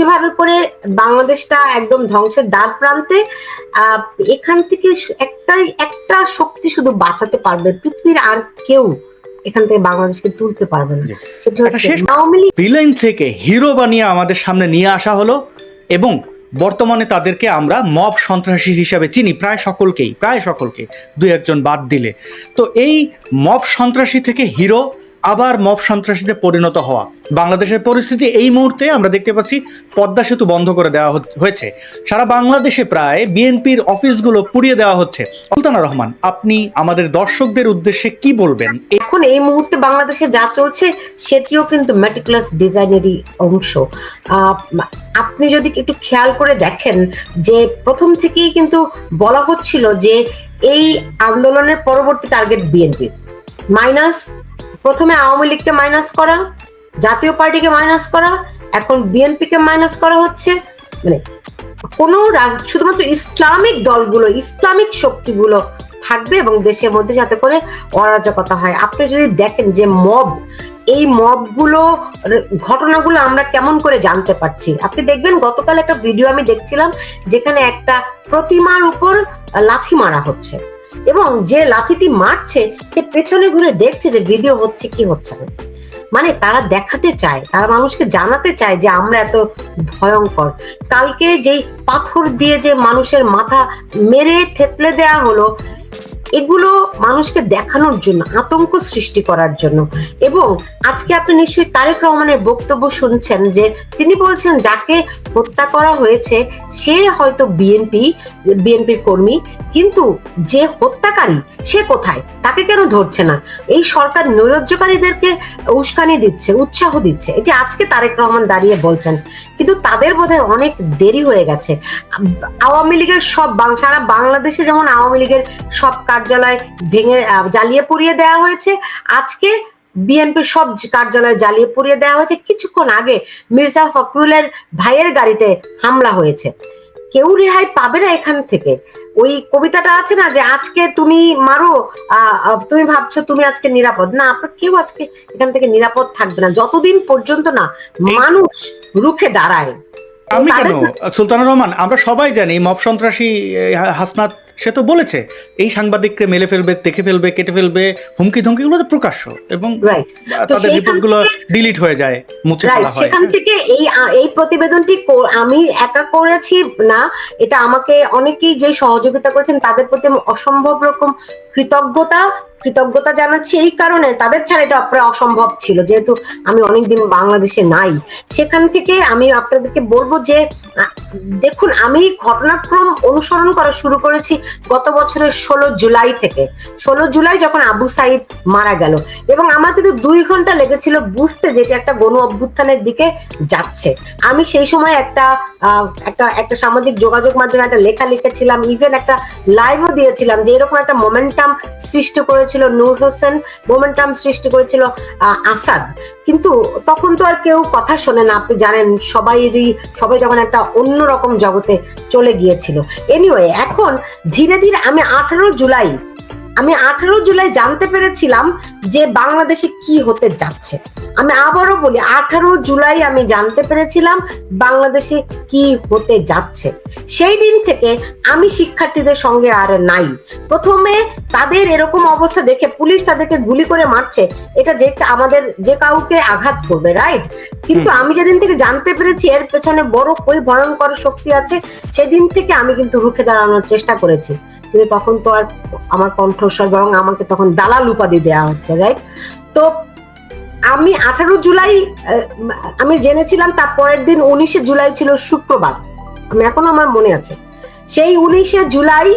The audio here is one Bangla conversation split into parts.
যেভাবে করে বাংলাদেশটা একদম ধ্বংসের দ্বার প্রান্তে এখান থেকে একটাই একটা শক্তি শুধু বাঁচাতে পারবে পৃথিবীর আর কেউ এখান থেকে বাংলাদেশকে তুলতে পারবে না। ভিলেন থেকে হিরো বানিয়ে আমাদের সামনে নিয়ে আসা হলো এবং বর্তমানে তাদেরকে আমরা মব সন্ত্রাসী হিসাবে চিনি প্রায় সকলকেই প্রায় সকলকে দুই একজন বাদ দিলে। তো এই মব সন্ত্রাসী থেকে হিরো আবার মব সন্ত্রাসীতে পরিণত হওয়া। বাংলাদেশের পরিস্থিতি এই মুহূর্তে আমরা দেখতে পাচ্ছি, পদ্মা সেতু বন্ধ করে দেওয়া হয়েছে। সারা বাংলাদেশে প্রায় বিএনপির অফিসগুলো পুড়িয়ে দেওয়া হচ্ছে। সুলতানা রহমান, আপনি আমাদের দর্শকদের উদ্দেশ্যে কি বলবেন? এখন এই মুহূর্তে বাংলাদেশে যা চলছে, সেটিও কিন্তু মেটিকুলাস ডিজাইনেরই অংশ। আপনি যদি একটু খেয়াল করে দেখেন যে প্রথম থেকেই কিন্তু বলা হচ্ছিল যে এই আন্দোলনের পরবর্তী টার্গেট বিএনপি। মাইনাস প্রথমে আওয়ামী লীগকে মাইনাস করা, জাতীয় পার্টিকে মাইনাস করা, এখন বিএনপিকে মাইনাস করা হচ্ছে। মানে কোনো শুধুমাত্র ইসলামিক দলগুলো, ইসলামিক শক্তিগুলো থাকবে এবং দেশের মধ্যে যাতে করে অরাজকতা হয়। আপনি যদি দেখেন যে মব এই মবগুলো ঘটনাগুলো আমরা কেমন করে জানতে পারছি? আপনি দেখবেন গতকাল একটা ভিডিও আমি দেখছিলাম, যেখানে একটা প্রতিমার উপর লাথি মারা হচ্ছে। এবং যে লাথিটি মারছে, সে পেছনে ঘুরে দেখছে যে ভিডিও হচ্ছে কি হচ্ছে না। মানে তারা দেখাতে চায়, তারা মানুষকে জানাতে চায় যে আমরা এত ভয়ঙ্কর। কালকে যেই পাথর দিয়ে যে মানুষের মাথা মেরে থেতলে দেয়া হলো এগুলো মানুষকে দেখানোর জন্য, আতঙ্ক সৃষ্টি করার জন্য। এবং আজকে আপনি নিশ্চয়ই তারেক রহমানের বক্তব্য শুনছেন যে তিনি বলছেন, যাকে হত্যা করা হয়েছে, সে হয়তো বিএনপি, বিএনপির কর্মী, কিন্তু যে হত্যাকারী, সে কোথায়? তাকে কেন ধরছে না? এই সরকার নৈরাজ্যকারীদেরকে উস্কানি দিচ্ছে, উৎসাহ দিচ্ছে। এটি আজকে তারেক রহমান দাঁড়িয়ে বলছেন। কিন্তু তাদের বোধহয় অনেক দেরি হয়ে গেছে। আওয়ামী লীগের সব সারা বাংলাদেশে যেমন আওয়ামী লীগের সব কার্যালয় ভেঙে জ্বালিয়ে পুড়িয়ে দেওয়া হয়েছে, আজকে বিএনপির সব কার্যালয় জ্বালিয়ে পুড়িয়ে দেওয়া হয়েছে, কিছুক্ষণ আগে মির্জা ফখরুলের ভাইয়ের গাড়িতে হামলা হয়েছে। কেউ রেহাই পাবে না এখান থেকে। ওই কবিতাটা আছে না যে আজকে তুমি মারো তুমি ভাবছ তুমি আজকে নিরাপদ। না আপনার কেউ আজকে এখান থেকে নিরাপদ থাকবে না। যতদিন পর্যন্ত না মানুষ রুখে দাঁড়ায় আমি কেন? সুলতানুর রহমান আমরা সবাই জানি মব সন্ত্রাসী হাসনাত সে তো বলেছে এই সাংবাদিককে মেলে ফেলবে দেখে ফেলবে কেটে ফেলবে হুমকি ধমকিগুলো তো প্রকাশ্য এবং তাদের রিপোর্টগুলো ডিলিট হয়ে যায় মুছে ফেলা হয়। সেখান থেকে এই এই প্রতিবেদনটি আমি একা করেছি না এটা আমাকে অনেকেই যে সহযোগিতা করেছেন তাদের প্রতি আমি অসম্ভব রকম কৃতজ্ঞতা কৃতজ্ঞতা জানাচ্ছি এই কারণে তাদের ছাড়া এটা প্রায় অসম্ভব ছিল। যেহেতু আমি অনেকদিন বাংলাদেশে নাই, সেখান থেকে আমি আপনাদেরকে বলব যে দেখুন, আমি ঘটনাক্রম অনুসরণ করা শুরু করেছি গত বছরের ষোলো জুলাই থেকে। ষোলো জুলাই যখন আবু সাইদ মারা গেল এবং আমার কিন্তু দুই ঘণ্টা লেগেছিল বুঝতে যেটা একটা গণ অভ্যুত্থানের দিকে যাচ্ছে। আমি সেই সময় একটা একটা একটা সামাজিক যোগাযোগ মাধ্যমে একটা লেখা লিখেছিলাম ইভেন একটা লাইভও দিয়েছিলাম যে এরকম একটা মোমেন্টাম সৃষ্টি করেছিল নূর হোসেন, মোমেন্টাম সৃষ্টি করেছিল আসাদ। কিন্তু তখন তো আর কেউ কথা শোনে না, আপনি জানেন, সবাইরই, সবাই তখন একটা অন্যরকম জগতে চলে গিয়েছিল। এনিওয়ে এখন ধীরে ধীরে আমি আঠারো জুলাই আমি আঠারো জুলাই জানতে পেরেছিলাম যে বাংলাদেশে কি হতে যাচ্ছে। আমি আবারও বলি আঠারো জুলাই আমি জানতে পেরেছিলাম বাংলাদেশে কি হতে যাচ্ছে। সেই দিন থেকে আমি শিক্ষার্থীদের সঙ্গে আর নাই। প্রথমে তাদের এরকম অবস্থা দেখে পুলিশ তাদেরকে গুলি করে মারছে এটা যে আমাদের যে কাউকে আঘাত করবে রাইট কিন্তু আমি যেদিন থেকে জানতে পেরেছি এর পেছনে বড় কই ভয়ঙ্কর শক্তি আছে সেদিন থেকে আমি কিন্তু রুখে দাঁড়ানোর চেষ্টা করেছি। কিন্তু তখন তো আর আমার কণ্ঠস্বর বরং আমাকে তখন দালাল উপাধি দেওয়া হচ্ছে রাইট তো আমি আঠারো জুলাই আমি জেনেছিলাম তার পরের দিন উনিশে জুলাই ছিল শুক্রবার। আমি এখনও আমার মনে আছে। সেই উনিশে জুলাই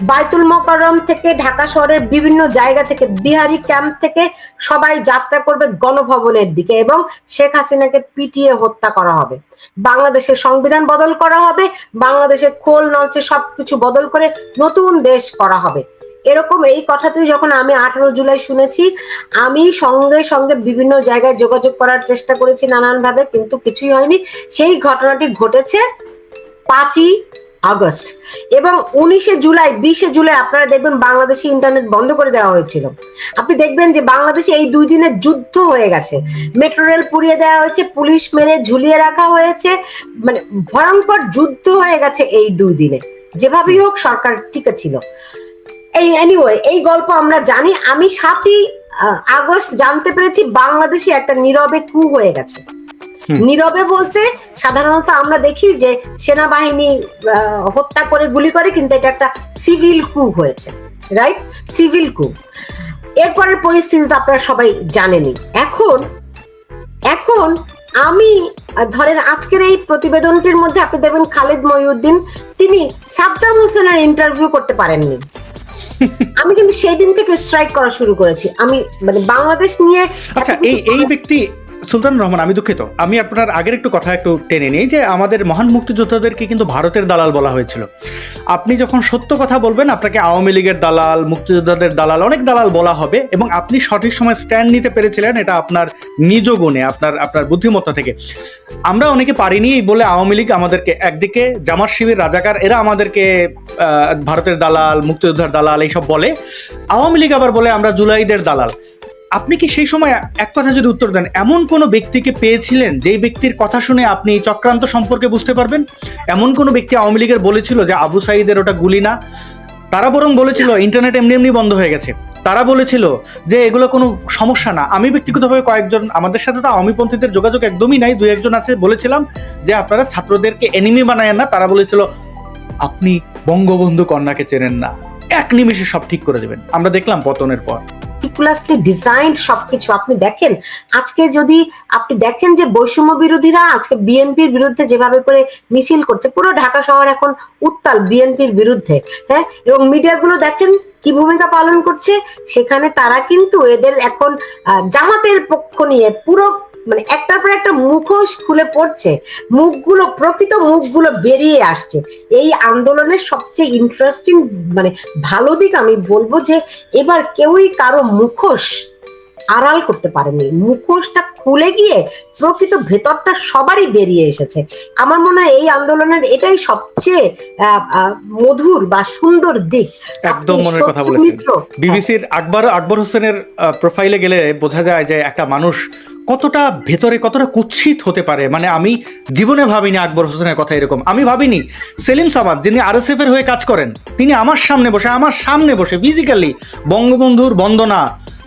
বাইতুল মোকাররম থেকে ঢাকা শহরের বিভিন্ন জায়গা থেকে বিহারি ক্যাম্প থেকে সবাই যাত্রা করবে গণভবনের দিকে এবং শেখ হাসিনাকে পিটিয়ে হত্যা করা হবে। বাংলাদেশের সংবিধান বদল করা হবে, বাংলাদেশের খোল নলচে সবকিছু বদল করে নতুন দেশ করা হবে। এরকম এই কথাটি যখন আমি আঠারো জুলাই শুনেছি, আমি সঙ্গে সঙ্গে বিভিন্ন জায়গায় যোগাযোগ করার চেষ্টা করেছি নানানভাবে, কিন্তু কিছুই হয়নি। সেই ঘটনাটি ঘটেছে পাঁচই আগস্ট। এবং উনিশে জুলাই, বিশে জুলাই আপনারা দেখবেন বাংলাদেশে ইন্টারনেট বন্ধ করে দেওয়া হয়েছিল। আপনি দেখবেন যে বাংলাদেশে এই দুই দিনের যুদ্ধ হয়ে গেছে। মেট্রো রেল পুড়িয়ে দেওয়া হয়েছে, পুলিশ মেরে ঝুলিয়ে রাখা হয়েছে। মানে ভয়ঙ্কর যুদ্ধ হয়ে গেছে এই দুই দিনে। যেভাবেই হোক সরকার ঠিক ছিল। এই এনিওয়ে এই গল্প আমরা জানি। আমি সাতই আগস্ট জানতে পেরেছি বাংলাদেশে একটা নীরবে কু হয়ে গেছে। নীরবে বলতে সাধারণত আমরা দেখি যে সেনাবাহিনী হত্যা করে গুলি করে কিন্তু এটা একটা সিভিল কু হয়েছে রাইট সিভিল কু এরপরের পরিস্থিতি তো আপনারা সবাই জানেনই। এখন এখন আমি ধরেন আজকের এই প্রতিবেদনটির মধ্যে আপনি দেখবেন খালেদ মহিউদ্দিন তিনি সাদ্দাম হোসেনের ইন্টারভিউ করতে পারেননি। আমি কিন্তু সেই দিন থেকে স্ট্রাইক করা শুরু করেছি। আমি মানে বাংলাদেশ নিয়ে আচ্ছা এই এই ব্যক্তি সুলতান রহমান, আমি দুঃখিত। আমি আপনার আগের একটু কথা একটু টেনে নিই যে আমাদের মহান মুক্তিযোদ্ধাদেরকে কিন্তু ভারতের দালাল বলা হয়েছিল। আপনি যখন সত্য কথা বলবেন, আপনাকে আওয়ামী লীগের দালাল, মুক্তিযোদ্ধাদের দালাল, অনেক দালাল বলা হবে এবং আপনি সঠিক সময় স্ট্যান্ড নিতে পেরেছিলেন এটা আপনার নিজ গুণে, আপনার আপনার বুদ্ধিমত্তা থেকে। আমরা অনেকে পারিনি বলে আওয়ামী লীগ আমাদেরকে একদিকে জামার শিবির, রাজাকার, এরা আমাদেরকে ভারতের দালাল, মুক্তিযোদ্ধার দালাল এইসব বলে। আওয়ামী লীগ আবার বলে আমরা জুলাইদের দালাল। আপনি কি সেই সময় এক কথা যদি উত্তর দেন, এমন কোনো ব্যক্তিকে পেয়েছিলেন যেই ব্যক্তির কথা শুনে আপনি চক্রান্ত সম্পর্কে বুঝতে পারবেন? এমন কোনো ব্যক্তি আওয়ামী লীগের বলেছিল যে আবু সাইদের ওটা গুলি না? তারা বরং বলেছিল ইন্টারনেট এমনি এমনি বন্ধ হয়ে গেছে। তারা বলেছিল যে এগুলো কোনো সমস্যা না। আমি ব্যক্তিগতভাবে কয়েকজন, আমাদের সাথে তো আওয়ামীপন্থীদের যোগাযোগ একদমই নাই, দুই একজন আছে, বলেছিলাম যে আপনারা ছাত্রদেরকে এনিমি বানায়েন না। তারা বলেছিল, আপনি বঙ্গবন্ধু কন্যাকে চেনেন না। এক নিমিষে সব ঠিক করে দেবেন। আমরা দেখলাম পতনের পর। মেটিকুলাসলি ডিজাইন্ড সবকিছু। আপনি দেখেন, আজকে যদি আপনি দেখেন যে বৈষম্য বিরোধীরা আজকে বিএনপির বিরুদ্ধে যেভাবে করে মিছিল করছে, পুরো ঢাকা শহর এখন উত্তাল বিএনপির বিরুদ্ধে হ্যাঁ? এবং মিডিয়াগুলো দেখেন কি ভূমিকা পালন করছে, সেখানে তারা কিন্তু এদের এখন জামাতের পক্ষ নিয়ে পুরো মানে একটার পর একটা মুখোশ খুলে পড়ছে মুখগুলো প্রকৃত মুখগুলো বেরিয়ে আসছে। এই আন্দোলনের সবচেয়ে ইন্টারেস্টিং মানে ভালো দিক আমি বলব যে এবার কেউই কারও মুখোশ আড়াল করতে পারেনি। মুখোশটা খুলে গিয়ে প্রকৃত ভেতরটা সবারই বেরিয়ে এসেছে। আমার মনে হয় এই আন্দোলনের এটাই সবচেয়ে মধুর বা সুন্দর দিক। একদম মনের কথা বলেছেন। বিবিসির আকবর আকবর হোসেনের প্রোফাইলে গেলে বোঝা যায় যে একটা মানুষ কতটা ভেতরে কতটা কুৎসিত হতে পারে? মানে আমি জীবনে ভাবিনি আকবর হোসেনের কথা এরকম। আমি ভাবিনি সেলিম সামাদ, যিনি আরএসএফ এর হয়ে কাজ করেন, তিনি আমার সামনে বসে, আমার সামনে বসে ফিজিক্যালি বঙ্গবন্ধুর বন্দনা,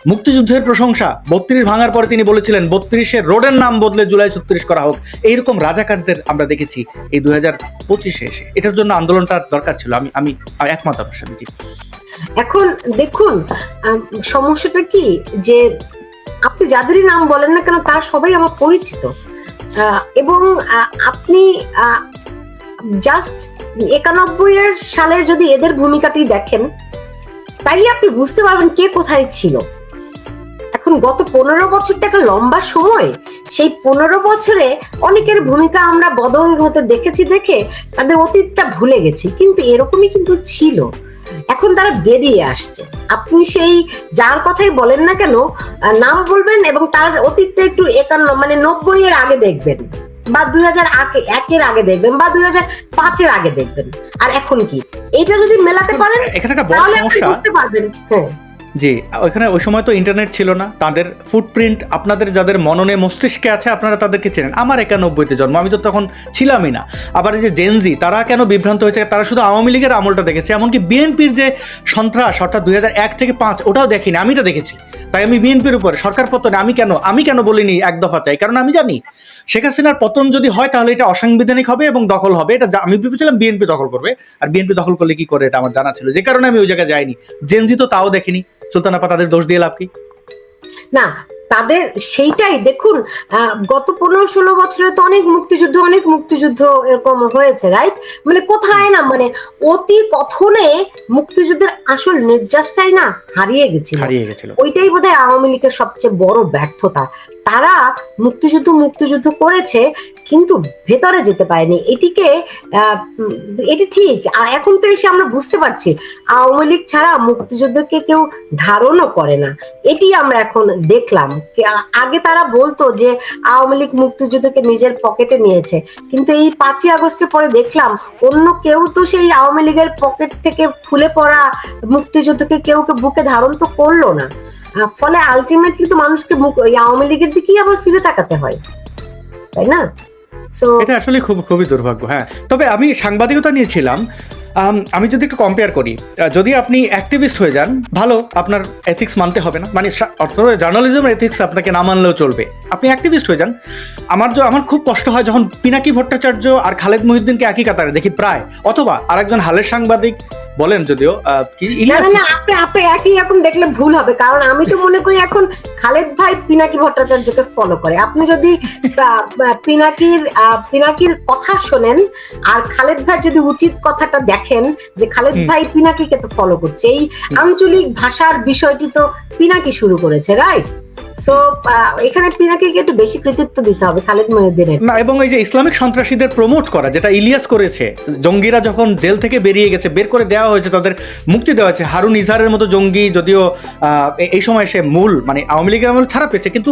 মুক্তিযুদ্ধের প্রশংসা, বত্রিশ ভাঙার পরে তিনি বলেছিলেন, বত্রিশের রোডের নাম বদলে জুলাই ছত্রিশ করা হোক। এইরকম রাজাকারদের আমরা দেখেছি এই দু হাজার পঁচিশে এসে। এটার জন্য আন্দোলনটার দরকার ছিল। আমি আমি একমত আপনার সাথে এখন দেখুন সমস্যাটা কি? যে আপনি যাদেরই নাম বলেন না কেন, তারা সবাই আমার পরিচিত। এবং আপনি জাস্ট একানব্বই এর সালে যদি এদের ভূমিকাটি দেখেন তাই আপনি বুঝতে পারবেন কে কোথায় ছিল। এখন গত পনেরো বছর একটা লম্বা সময়। সেই পনেরো বছরে অনেকের ভূমিকা আমরা বদল হতে দেখেছি দেখে তাদের অতীতটা ভুলে গেছি। কিন্তু এরকমই কিন্তু ছিল। এখন তারা বেরিয়ে আসছে। আপনি সেই যার কথাই বলেন না কেন নাম বলবেন এবং তার অতীতে একটু একান্ন মানে নব্বই এর আগে দেখবেন বা দুই হাজার একের আগে দেখবেন বা দুই হাজার পাঁচের আগে দেখবেন। আর এখন কি? এটা যদি মেলাতে পারেন তাহলে আপনি বুঝতে পারবেন। হ্যাঁ। জি, ওইখানে ওই সময় তো ইন্টারনেট ছিল না। তাদের ফুটপ্রিন্ট আপনাদের যাদের মননে মস্তিষ্কে আছে, আপনারা তাদেরকে চেনেন। আমার একানব্বইতে জন্ম, আমি তো তখন ছিলামই না। আবার এই যে জেনজি তারা কেন বিভ্রান্ত হয়েছে? তারা শুধু আওয়ামী লীগের আমলটা দেখেছে, এমনকি বিএনপির যে সন্ত্রাস, অর্থাৎ দুই থেকে পাঁচ, ওটাও দেখিনি আমি এটা দেখেছি। তাই আমি বিএনপির উপর, সরকার পতনে আমি কেন আমি কেন বলিনি এক দফা চাই? কারণ আমি জানি, শেখ হাসিনার পতন যদি হয় তাহলে এটা অসাংবিধানিক হবে এবং দখল হবে। এটা আমি ভেবেছিলাম বিএনপি দখল করবে। আর বিএনপি দখল করলে কি করে এটা আমার জানা ছিল। যে কারণে আমি ওই জায়গায় যাইনি। জেনজি তো তাও দেখিনি। সুলতানাপা, তাদের দোষ দিয়ে লাভ কি? না তাদের সেইটাই। দেখুন আহ, গত পনেরো ষোলো বছরে তো অনেক মুক্তিযুদ্ধ অনেক মুক্তিযুদ্ধ এরকম হয়েছে রাইট মানে কোথায় না মানে অতি কথনে মুক্তিযুদ্ধের আসল নির্যাসটাই না হারিয়ে গেছিল। ওইটাই বোধহয় আওয়ামী লীগের সবচেয়ে বড় ব্যর্থতা। তারা মুক্তিযুদ্ধ মুক্তিযুদ্ধ করেছে কিন্তু ভেতরে যেতে পারেনি। এটিকে আহ, এটি ঠিক। এখন তো এসে আমরা বুঝতে পারছি আওয়ামী লীগ ছাড়া মুক্তিযুদ্ধকে কেউ ধারণও করে না। এটি আমরা এখন দেখলাম। আগে তারা বলতো যে আওয়ামী লীগ মুক্তিযুদ্ধকে নিজের পকেটে নিয়েছে। কিন্তু এই পাঁচই আগস্টের পরে দেখলাম, অন্য কেউ তো সেই আওয়ামী লীগের পকেট থেকে ফুলে পড়া মুক্তিযুদ্ধকে কেউ কেউ বুকে ধারণ তো করল না। ফলে আলটিমেটলি তো মানুষকে আওয়ামী লীগের দিকেই আবার ফিরে তাকাতে হয়। তাই না? এটা আসলে খুব, খুবই দুর্ভাগ্য হ্যাঁ। তবে আমি সাংবাদিকতা নিয়েছিলাম আম, যদি একটু কম্পেয়ার করি যদি আপনি অ্যাক্টিভিস্ট হয়ে যান ভালো আপনার এথিক্স মানতে হবে না। মানে অর্থ জার্নালিজম এথিক্স আপনাকে না মানলেও চলবে। আপনি অ্যাক্টিভিস্ট হয়ে যান আমার আমার খুব কষ্ট হয় যখন পিনাকি ভট্টাচার্য আর খালেদ মহিউদ্দিনকে একই কাতারে দেখি প্রায়। অথবা আরেকজন হালের সাংবাদিক বলেন যদিও না না না আপনি আপনি একই রকম দেখলে ভুল হবে কারণ আমি তো মনে করি এখন খালেদ ভাই পিনাকি ভট্টাচার্যকে ফলো করে আপনি যদি পিনাকির পিনাকির কথা শোনেন আর খালেদ ভাই যদি উচিত কথাটা দেখেন যে খালেদ। ভাই পিনাকিকে তো ফলো করছে এই আঞ্চলিক ভাষার বিষয়টি তো পিনাকি শুরু করেছে রাইট সো এখানে পিনাকিকে একটু বেশি কৃতিত্ব দিতে হবে খালেদ না, এবং এই যে ইসলামিক সন্ত্রাসীদের প্রমোট করা, যেটা ইলিয়াস করেছে, জঙ্গিরা যখন জেল থেকে বেরিয়ে গেছে, বের করে দেওয়া হয়েছে, তাদের মুক্তি দেওয়া হয়েছে। হারুন ইজহারের মতো জঙ্গি যদিও এই সময় সে মূল মানে আওয়ামী লীগের আমল ছাড়া পেয়েছে, কিন্তু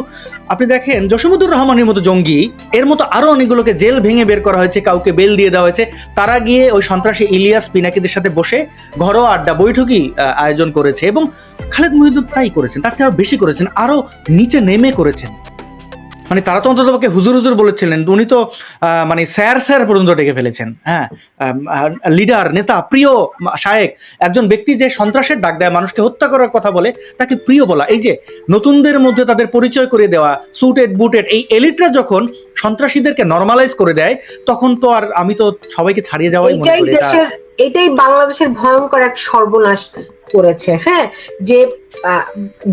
আপনি দেখেন, জসিমুদ্দুর রহমানের মতো জঙ্গি, এর মতো আরও অনেকগুলোকে জেল ভেঙে বের করা হয়েছে, কাউকে বেল দিয়ে দেওয়া হয়েছে, তারা গিয়ে ওই সন্ত্রাসী ইলিয়াস পিনাকিদের সাথে বসে ঘরোয়া আড্ডা, বৈঠকই আয়োজন করেছে। এবং খালেদ মহিদুর তাই করেছেন, তার চেয়ে আরও বেশি করেছেন। আরও নিচে নেমে করেছেন। মানে তারা তো অন্তত পক্ষে হুজুর হুজুর বলেছিলেন উনি তো মানে স্যার স্যার পর্যন্ত ডেকে ফেলেছেন হ্যাঁ। লিডার নেতা প্রিয় শায়েক একজন ব্যক্তি যে সন্ত্রাসের ডাক দেয় মানুষকে হত্যা করার কথা বলে তাকে প্রিয় বলা। এই যে নতুনদের মধ্যে তাদের পরিচয় করে দেওয়া সুটেড বুটেড এই এলিটরা যখন সন্ত্রাসীদেরকে নর্মালাইজ করে দেয় তখন তো আর আমি তো সবাইকে ছাড়িয়ে যাওয়াই মনে করি এটাই বাংলাদেশের ভয়ঙ্কর এক সর্বনাশ করেছে হ্যাঁ। যে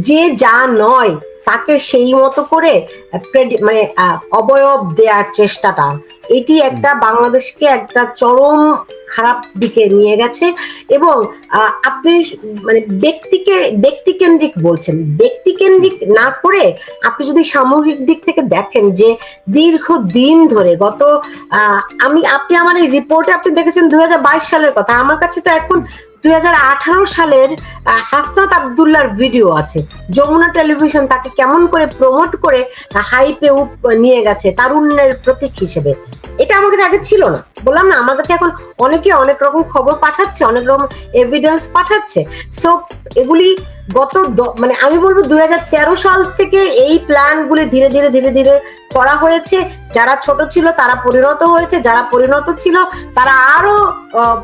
যে যা নয় তাকে সেই মতো করে মানে অবয়ব দেওয়ার চেষ্টাটা। এটি একটা বাংলাদেশকে একটা চরম খারাপ দিকে নিয়ে গেছে এবং আপনি মানে ব্যক্তিকে ব্যক্তিকেন্দ্রিক বলছেন। ব্যক্তিকেন্দ্রিক না করে আপনি যদি সামগ্রিক দিক থেকে দেখেন যে দীর্ঘ দিন ধরে গত আহ, আমি আপনি আমার এই রিপোর্টে আপনি দেখেছেন দুই হাজার বাইশ সালের কথা। আমার কাছে তো এখন দুই সালের হাসনাত আবদুল্লার ভিডিও আছে। যমুনা টেলিভিশন তাকে কেমন করে প্রমোট করে হাইপে নিয়ে গেছে, তারুণ্যের প্রতীক হিসেবে। এটা আমার কাছে আগে ছিল না। বললাম না, আমার কাছে এখন অনেকে অনেক রকম খবর পাঠাচ্ছে, অনেক রকম এভিডেন্স পাঠাচ্ছে। সো এগুলি গত মানে আমি বলব দু হাজার তেরো সাল থেকে এই প্ল্যান গুলি ধীরে ধীরে ধীরে ধীরে করা হয়েছে। যারা ছোট ছিল তারা পরিণত হয়েছে, যারা পরিণত ছিল তারা আরও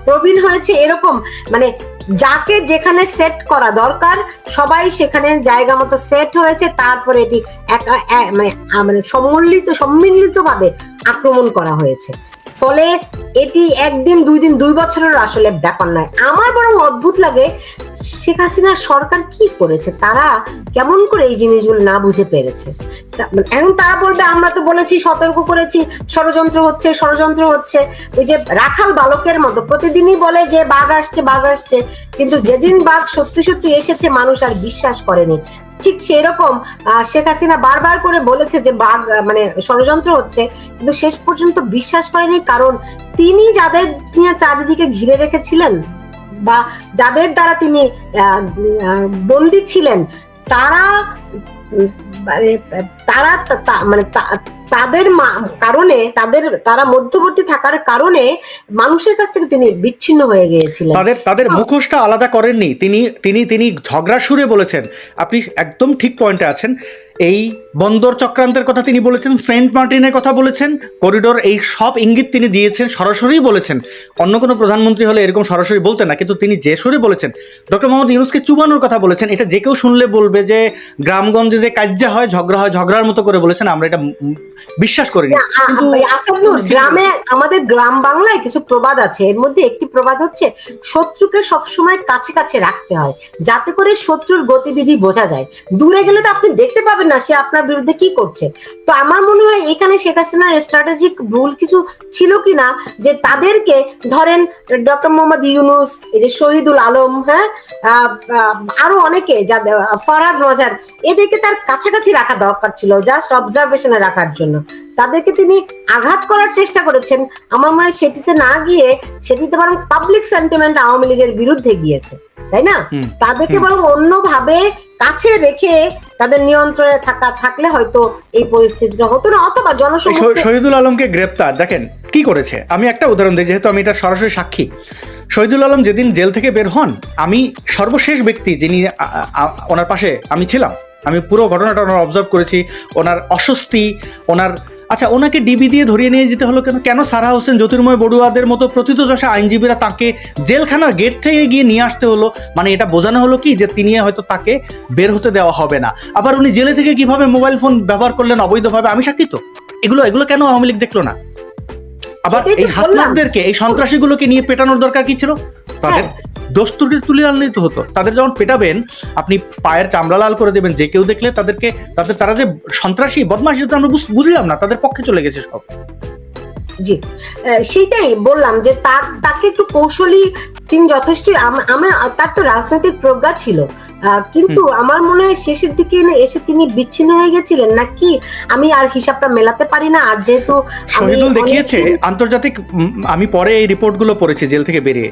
প্রবীণ হয়েছে এরকম। মানে যাকে যেখানে সেট করা দরকার, সবাই সেখানে জায়গা মতো সেট হয়েছে, তারপরে এটি একা- মানে মানে সম্মিলিত সম্মিলিত ভাবে আক্রমণ করা হয়েছে। ফলে এটি একদিন দুই দিন দুই বছরের আসলে ব্যাপার নয়। আমার বরং অদ্ভুত লাগে শেখ হাসিনার সরকার কি করেছে, তারা কেমন করে এই জিনিসগুলো না বুঝে পেরেছে? মানে এখন তারা বলবে, আমরা তো বলেছি, সতর্ক করেছি, ষড়যন্ত্র হচ্ছে ষড়যন্ত্র হচ্ছে। ওই যে রাখাল বালকের মতো, প্রতিদিনই বলে যে বাঘ আসছে বাঘ আসছে, কিন্তু যেদিন বাঘ সত্যি সত্যি এসেছে, মানুষ আর বিশ্বাস করেনি। ঠিক সেরকম শেখ হাসিনা বারবার করে বলেছে যে বাঘ মানে ষড়যন্ত্র হচ্ছে। কিন্তু শেষ পর্যন্ত বিশ্বাস করেনি, কারণ তিনি যাদের চারিদিকে ঘিরে রেখেছিলেন বা যাদের দ্বারা তিনি বন্দী ছিলেন, তারা মানে তারা মানে তাদের কারণে তাদের তারা মধ্যবর্তী থাকার কারণে মানুষের কাছ থেকে তিনি বিচ্ছিন্ন হয়ে গিয়েছিলেন। তাদের তাদের মুখোশটা আলাদা করেননি। তিনি তিনি তিনি ঝগড়া সুরে বলেছেন। আপনি একদম ঠিক পয়েন্টে আছেন। এই বন্দর চক্রান্তের কথা তিনি বলেছেন সেন্ট মার্টিনের কথা বলেছেন করিডোর এই সব ইঙ্গিত তিনি দিয়েছেন সরাসরি বলেছেন। অন্য কোনো প্রধানমন্ত্রী হলে এরকম সরাসরি বলতেন না কিন্তু তিনি যে সুরে বলেছেন ডক্টর মোহাম্মদ ইউনুসকে চুবানোর কথা বলেছেন এটা যে কেউ শুনলে বলবে যে গ্রামগঞ্জে যে কাজ্যা হয় ঝগড়া হয় ঝগড়ার মতো করে বলেছেন আমরা এটা বিশ্বাস করিনি। না, আ- কিন্তু- আ- আসাদুর গ্রামে আমাদের গ্রাম বাংলায় কিছু প্রবাদ আছে এর মধ্যে একটি প্রবাদ হচ্ছে শত্রুকে সবসময় কাছে কাছে রাখতে হয় যাতে করে শত্রুর গতিবিধি বোঝা যায়। দূরে গেলে তো আপনি দেখতে পাবেন না সে আপনার বিরুদ্ধে কি করছে? তো আমার মনে হয় এখানে শেখ হাসিনার স্ট্র্যাটেজিক ভুল কিছু ছিল কিনা যে তাদেরকে ধরেন ডক্টর মোহাম্মদ ইউনুস এই যে শহীদুল আলম হ্যাঁ আরও অনেকে যাদের ফরহাদ মজার এদেরকে তার কাছাকাছি রাখা দরকার ছিল জাস্ট অবজারভেশনে রাখার জন্য। তাদেরকে তিনি আঘাত করার চেষ্টা করেছেন। আমার মনে হয় সেটিতে না গিয়ে সেটিতে বরং পাবলিক সেন্টিমেন্ট আওয়ামী লীগের বিরুদ্ধে গিয়েছে তাই না? তাদেরকে। বরং অন্যভাবে কাছে রেখে তাদের নিয়ন্ত্রণে থাকা থাকলে হয়তো এই পরিস্থিতিটা হতো না অথবা জনসংখ্যা শহীদুল আলমকে গ্রেপ্তার দেখেন কি করেছে? আমি একটা উদাহরণ দিই যেহেতু আমি এটা সরাসরি সাক্ষী। শহীদুল আলম যেদিন জেল থেকে বের হন আমি সর্বশেষ ব্যক্তি যিনি ওনার পাশে আমি ছিলাম। আমি পুরো ঘটনাটা ওনার অবজার্ভ করেছি। ওনার অস্বস্তি ওনার আচ্ছা ওনাকে ডিবি দিয়ে ধরিয়ে নিয়ে যেতে হলো কেন? কেন সারা হোসেন জ্যোতির্ময় বড়ুয়াদের মতো প্রথিতযশা আইনজীবীরা তাকে জেলখানার গেট থেকে গিয়ে নিয়ে আসতে হলো? মানে এটা বোঝানো হলো কি যে তিনি হয়তো তাকে বের হতে দেওয়া হবে না। আবার উনি জেলে থেকে কীভাবে মোবাইল ফোন ব্যবহার করলেন অবৈধভাবে? আমি সাক্ষী তো। এগুলো এগুলো কেন আওয়ামী লীগ দেখল না? আবার এই। হাসনাতদেরকে এই সন্ত্রাসীগুলোকে নিয়ে পেটানোর দরকার কি ছিল তাদের হ্যাঁ। দোষ ত্রুটি তুলে আনলেই তো হতো তাদের যখন পেটাবেন আপনি পায়ের চামড়া লাল করে দেবেন যে কেউ দেখলে তাদেরকে তাদের তারা যে সন্ত্রাসী বদমাসী আমরা বুঝ- বুঝলাম না তাদের পক্ষে চলে গেছে সব জি। সেটাই বললাম যে তার তাকে একটু কৌশলী তিনি যথেষ্ট আমার তার তো রাজনৈতিক প্রজ্ঞা ছিল। কিন্তু আমার মনে হয় শেষের দিকে এসে তিনি বিচ্ছিন্ন হয়ে গেছিলেন। নাকি আমি আর হিসাবটা মেলাতে পারি না? আর যেহেতু শহীদুল দেখিয়েছে আন্তর্জাতিক আমি পরে এই রিপোর্টগুলো পড়েছি জেল থেকে বেরিয়ে।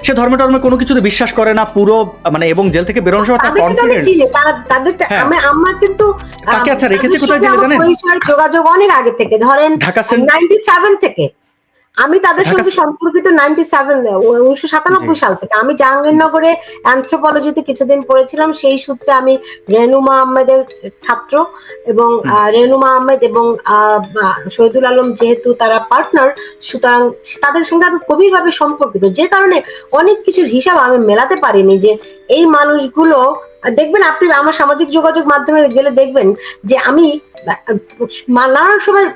সে ধর্মে টর্মে কোনো কিছুতে বিশ্বাস করে না পুরো মানে এবং জেল থেকে বেরোনোর সময় তার কনফিডেন্স হ্যাঁ। আমি আমার কিন্তু কাকে তাকে আচ্ছা রেখেছে কোথায় জেলে জানেন? যোগাযোগ অনেক আগে থেকে ধরেন ঢাকা সেন নাইনটি সেভেন থেকে আমি তাদের সঙ্গে সম্পর্কিত নাইনটি সেভেন উনিশশো সাতানব্বই সাল থেকে। আমি জাহাঙ্গীরনগরে অ্যান্থ্রোপলজিতে কিছুদিন পড়েছিলাম। সেই সূত্রে আমি রেনুমা আহমেদের ছাত্র এবং রেনুমা আহমেদ এবং শহীদুল আলম যেহেতু তারা পার্টনার সুতরাং তাদের সঙ্গে আমি গভীরভাবে সম্পর্কিত। যে কারণে অনেক কিছুর হিসাব আমি মেলাতে পারিনি যে এই মানুষগুলো দেখবেন আপনি আমার সামাজিক যোগাযোগ মাধ্যমে গেলে দেখবেন যে আমি নানান সময়,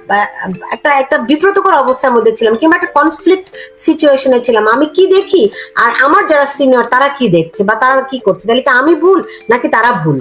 একটা একটা বিব্রতকর অবস্থার মধ্যে ছিলাম কিংবা একটা কনফ্লিক্ট সিচুয়েশনে ছিলাম। আমি কি দেখি? আর আমার যারা সিনিয়র তারা কি দেখছে? বা তারা কি করছে? তাহলে কি আমি ভুল? নাকি তারা ভুল?